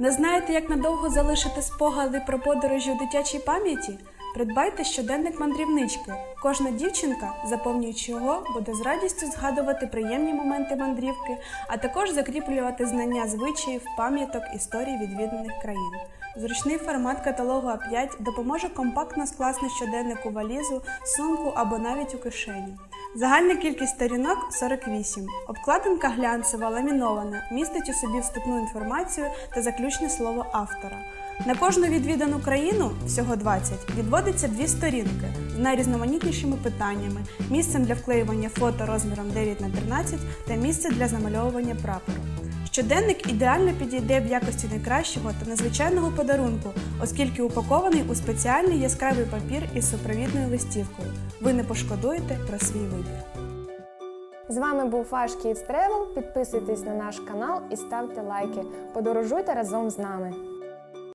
Не знаєте, як надовго залишити спогади про подорожі у дитячій пам'яті? Придбайте щоденник мандрівнички. Кожна дівчинка, заповнюючи його, буде з радістю згадувати приємні моменти мандрівки, а також закріплювати знання звичаїв, пам'яток, історій відвіданих країн. Зручний формат каталогу А5 допоможе компактно скласти щоденник у валізу, сумку або навіть у кишені. Загальна кількість сторінок 48. Обкладинка глянцева, ламінована, містить у собі вступну інформацію та заключне слово автора. На кожну відвідану країну, всього 20, відводиться дві сторінки з найрізноманітнішими питаннями, місцем для вклеювання фото розміром 9 на 13 та місце для замальовування прапору. Щоденник ідеально підійде в якості найкращого та незвичайного подарунку, оскільки упакований у спеціальний яскравий папір із супровідною листівкою. Ви не пошкодуєте про свій вибір. З вами був ваш Kids Travel. Підписуйтесь на наш канал і ставте лайки. Подорожуйте разом з нами.